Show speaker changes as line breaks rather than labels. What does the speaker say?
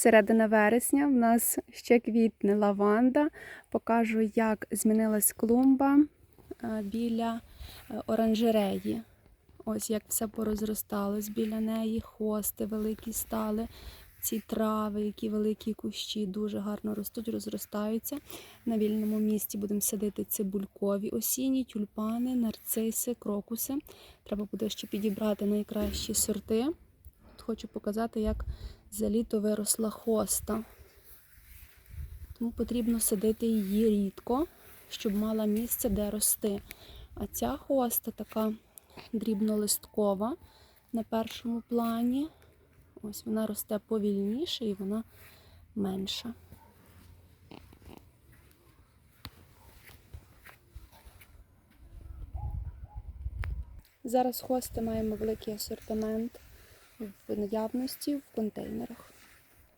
середина вересня. В нас ще квітне лаванда. Покажу, як змінилась клумба е, біля е, оранжереї. Ось як все порозросталось біля неї, хости великі стали. Ці трави, які великі кущі, дуже гарно ростуть, розростаються. На вільному місці будемо садити цибулькові осінні, тюльпани, нарциси, крокуси. Треба буде ще підібрати найкращі сорти. Хочу показати, як за літо виросла хоста. Тому потрібно садити її рідко, щоб мала місце, де рости. А ця хоста така дрібнолисткова на першому плані. Ось вона росте повільніше і вона менша. Зараз хости маємо великий асортимент в наявності в контейнерах.